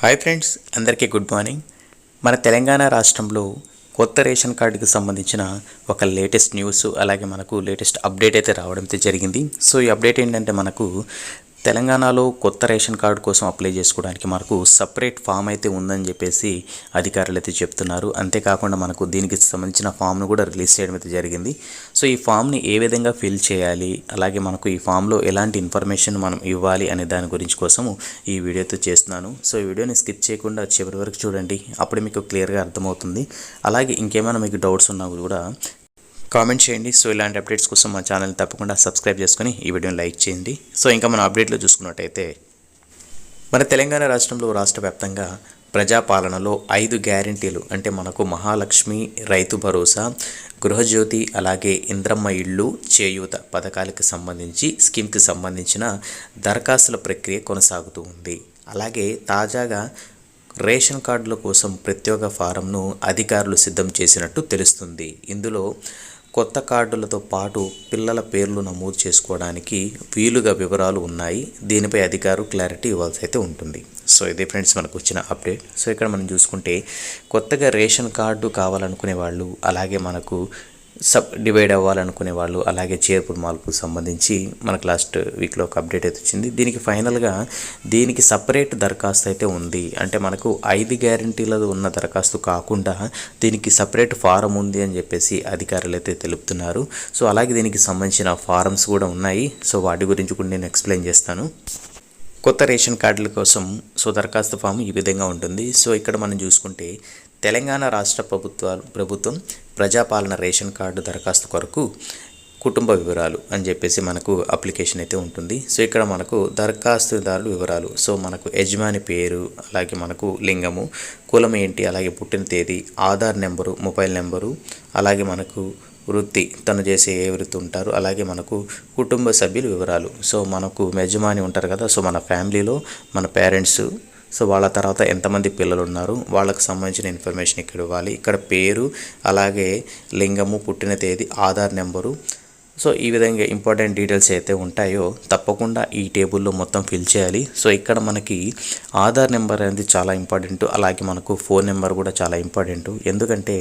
Hi friends అందరికీ good morning మన తెలంగాణ రాష్ట్రంలో కొత్త రేషన్ కార్డుకి సంబంధించిన ఒక లేటెస్ట్ న్యూస్ అలాగే మనకు లేటెస్ట్ అప్డేట్ అయితే రావడంతో జరిగింది. సో ఈ అప్డేట్ ఏంటంటే మనకు తెలంగాణలో కొత్త రేషన్ కార్డు కోసం అప్లై చేసుకోవడానికి మనకు సపరేట్ ఫామ్ అయితే ఉందని చెప్పేసి అధికారులు అయితే చెప్తున్నారు. అంతేకాకుండా మనకు దీనికి సంబంధించిన ఫామ్ను కూడా రిలీజ్ చేయడం అయితే జరిగింది. సో ఈ ఫామ్ని ఏ విధంగా ఫిల్ చేయాలి? అలాగే మనకు ఈ ఫామ్లో ఎలాంటి ఇన్ఫర్మేషన్ మనం ఇవ్వాలి అనే దాని గురించి కోసము ఈ వీడియోతో చేస్తున్నాను. సో ఈ వీడియోని స్కిప్ చేయకుండా చివరి వరకు చూడండి. అప్పుడు మీకు క్లియర్గా అర్థమవుతుంది. అలాగే ఇంకేమైనా మీకు డౌట్స్ ఉన్నా కూడా కామెంట్ చేయండి. సో ఇలాంటి అప్డేట్స్ కోసం మా ఛానల్ తప్పకుండా సబ్స్క్రైబ్ చేసుకొని ఈ వీడియోని లైక్ చేయండి. సో ఇంకా మనం అప్డేట్లో చూసుకున్నట్టయితే మన తెలంగాణ రాష్ట్రంలో రాష్ట్ర వ్యాప్తంగా ప్రజాపాలనలో ఐదు గ్యారంటీలు. అంటే మనకు మహాలక్ష్మి రైతు భరోసా గృహజ్యోతి అలాగే ఇంద్రమ్మ ఇళ్ళు చేయూత పథకాలకు సంబంధించి స్కీమ్కి సంబంధించిన దరఖాస్తుల ప్రక్రియ కొనసాగుతూ ఉంది. అలాగే తాజాగా రేషన్ కార్డుల కోసం ప్రత్యేక ఫారంను అధికారులు సిద్ధం చేసినట్టు తెలుస్తుంది. ఇందులో కొత్త కార్డులతో పాటు పిల్లల పేర్లు నమోదు చేసుకోవడానికి వీలుగా వివరాలు ఉన్నాయి. దీనిపై అధికారు క్లారిటీ ఇవ్వాల్సి అయితే ఉంటుంది. సో ఇదే ఫ్రెండ్స్ మనకు వచ్చిన అప్డేట్. సో ఇక్కడ మనం చూసుకుంటే కొత్తగా రేషన్ కార్డు కావాలనుకునే వాళ్ళు అలాగే మనకు సబ్ డివైడ్ అవ్వాలనుకునే వాళ్ళు అలాగే చేర్పుడు మార్పుకు సంబంధించి మనకు లాస్ట్ వీక్లో ఒక అప్డేట్ అయితే వచ్చింది. దీనికి ఫైనల్గా దీనికి సపరేట్ దరఖాస్తు అయితే ఉంది. అంటే మనకు ఐదు గ్యారంటీలది ఉన్న దరఖాస్తు కాకుండా దీనికి సపరేట్ ఫారం ఉంది అని చెప్పేసి అధికారులు అయితే తెలుపుతున్నారు. సో అలాగే దీనికి సంబంధించిన ఫారమ్స్ కూడా ఉన్నాయి. సో వాటి గురించి కూడా నేను ఎక్స్ప్లెయిన్ చేస్తాను. కొత్త రేషన్ కార్డుల కోసం సో దరఖాస్తు ఫామ్ ఈ విధంగా ఉంటుంది. సో ఇక్కడ మనం చూసుకుంటే తెలంగాణ రాష్ట్ర ప్రభుత్వాలు ప్రభుత్వం ప్రజాపాలన రేషన్ కార్డు దరఖాస్తు కొరకు కుటుంబ వివరాలు అని చెప్పేసి మనకు అప్లికేషన్ అయితే ఉంటుంది. సో ఇక్కడ మనకు దరఖాస్తుదారుల వివరాలు. సో మనకు యజమాని పేరు అలాగే మనకు లింగము కులం ఏంటి అలాగే పుట్టిన తేదీ ఆధార్ నెంబరు మొబైల్ నెంబరు అలాగే మనకు వృత్తి తను చేసే ఏ వృత్తి ఉంటారు అలాగే మనకు కుటుంబ సభ్యుల వివరాలు. సో మనకు యజమాని ఉంటారు కదా సో మన ఫ్యామిలీలో మన పేరెంట్స్ సో వాళ్ళ తర్వాత ఎంతమంది పిల్లలు ఉన్నారు వాళ్ళకు సంబంధించిన ఇన్ఫర్మేషన్ ఇక్కడ ఇవ్వాలి. ఇక్కడ పేరు అలాగే లింగము పుట్టిన తేదీ ఆధార్ నెంబరు సో ఈ విధంగా ఇంపార్టెంట్ డీటెయిల్స్ అయితే ఉంటాయో తప్పకుండా ఈ టేబుల్లో మొత్తం ఫిల్ చేయాలి. సో ఇక్కడ మనకి ఆధార్ నెంబర్ అనేది చాలా ఇంపార్టెంట్ అలాగే మనకు ఫోన్ నెంబర్ కూడా చాలా ఇంపార్టెంట్ ఎందుకంటే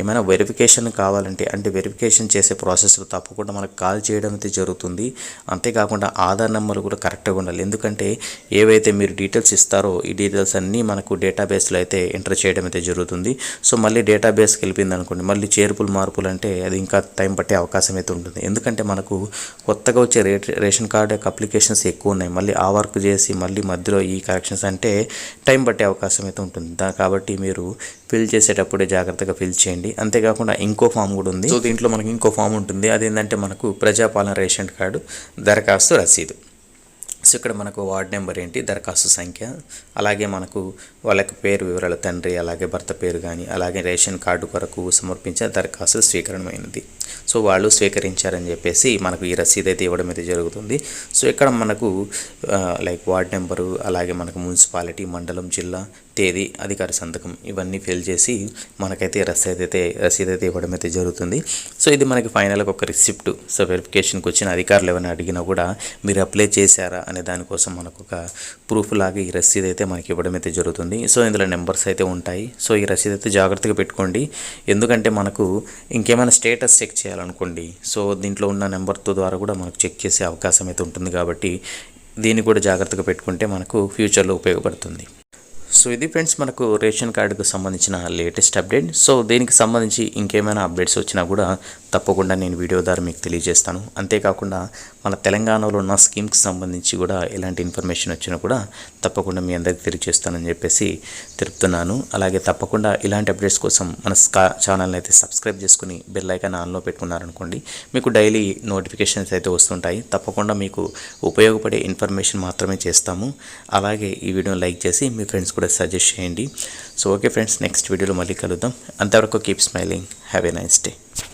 ఏమైనా వెరిఫికేషన్ కావాలంటే అంటే వెరిఫికేషన్ చేసే ప్రాసెస్లో తప్పకుండా మనకు కాల్ చేయడం అయితే జరుగుతుంది. అంతేకాకుండా ఆధార్ నెంబర్ కూడా కరెక్ట్గా ఉండాలి. ఎందుకంటే ఏవైతే మీరు డీటెయిల్స్ ఇస్తారో ఈ డీటెయిల్స్ అన్నీ మనకు డేటాబేస్లో అయితే ఎంటర్ చేయడం అయితే జరుగుతుంది. సో మళ్ళీ డేటాబేస్కి వెళ్ళిపోయింది అనుకోండి మళ్ళీ చేర్పులు మార్పులు అంటే అది ఇంకా టైం పట్టే అవకాశం అయితే ఉంటుంది. ఎందుకంటే మనకు కొత్తగా వచ్చే రేట్ రేషన్ కార్డ్ యొక్క అప్లికేషన్స్ ఎక్కువ ఉన్నాయి. మళ్ళీ ఆ వర్క్ చేసి మళ్ళీ మధ్యలో ఈ కరెక్షన్స్ అంటే టైం పట్టే అవకాశం అయితే ఉంటుంది. దా కాబట్టి మీరు ఫిల్ చేసేటప్పుడే జాగ్రత్తగా ఫిల్ చేయండి. అంతేకాకుండా ఇంకో ఫామ్ కూడా ఉంది. సో దీంట్లో మనకి ఇంకో ఫామ్ ఉంటుంది. అదేంటంటే మనకు ప్రజాపాలన రేషన్ కార్డు దరఖాస్తు రసీదు. సో ఇక్కడ మనకు వార్డ్ నెంబర్ ఏంటి దరఖాస్తు సంఖ్య అలాగే మనకు వాళ్ళకి పేరు వివరాలు తండ్రి అలాగే భర్త పేరు కానీ అలాగే రేషన్ కార్డు కొరకు సమర్పించిన దరఖాస్తు స్వీకరణమైనది. సో వాళ్ళు స్వీకరించారని చెప్పేసి మనకు ఈ రసీదు అయితే ఇవ్వడం అయితే జరుగుతుంది. సో ఇక్కడ మనకు లైక్ వార్డ్ నెంబరు అలాగే మనకు మున్సిపాలిటీ మండలం జిల్లా తేదీ అధికారి సంతకం ఇవన్నీ ఫిల్ చేసి మనకైతే రసీదు అయితే రసీదు అయితే ఇవ్వడం అయితే జరుగుతుంది. సో ఇది మనకి ఫైనల్గా ఒక రిసిప్ట్ సో వెరిఫికేషన్కి వచ్చిన అధికారులు ఏమైనా అడిగినా కూడా మీరు అప్లై చేశారా అనే దానికోసం మనకు ఒక ప్రూఫ్ లాగా ఈ రసీదు అయితే మనకి ఇవ్వడం అయితే జరుగుతుంది. సో ఇందులో నెంబర్స్ అయితే ఉంటాయి. సో ఈ రసీదు అయితే జాగ్రత్తగా పెట్టుకోండి. ఎందుకంటే మనకు ఇంకేమైనా స్టేటస్ చెక్ చేయాలనుకోండి. సో దీంట్లో ఉన్న నెంబర్తో ద్వారా కూడా మనకు చెక్ చేసే అవకాశం అయితే ఉంటుంది కాబట్టి దీన్ని కూడా జాగ్రత్తగా పెట్టుకుంటే మనకు ఫ్యూచర్లో ఉపయోగపడుతుంది. సో ఇది ఫ్రెండ్స్ మనకు రేషన్ కార్డుకు సంబంధించిన లేటెస్ట్ అప్డేట్. సో దీనికి సంబంధించి ఇంకేమైనా అప్డేట్స్ వచ్చినా కూడా తప్పకుండా నేను వీడియో ద్వారా మీకు తెలియజేస్తాను. అంతేకాకుండా మన తెలంగాణలో ఉన్న స్కీమ్కి సంబంధించి కూడా ఎలాంటి ఇన్ఫర్మేషన్ వచ్చినా కూడా తప్పకుండా మీ అందరికి తెలియజేస్తానని చెప్పేసి తెలుపుతున్నాను. అలాగే తప్పకుండా ఇలాంటి అప్డేట్స్ కోసం మన ఛానల్ని అయితే సబ్స్క్రైబ్ చేసుకుని బెల్ ఐకాన్ ఆన్లో పెట్టుకున్నారనుకోండి మీకు డైలీ నోటిఫికేషన్స్ అయితే వస్తుంటాయి. తప్పకుండా మీకు ఉపయోగపడే ఇన్ఫర్మేషన్ మాత్రమే చేస్తాము. అలాగే ఈ వీడియోని లైక్ చేసి మీ ఫ్రెండ్స్ కూడా సజెస్ట్ చేయండి. సో ఓకే ఫ్రెండ్స్ నెక్స్ట్ వీడియోలో మళ్ళీ కలుద్దాం. అంతవరకు keep smiling. Have a nice day.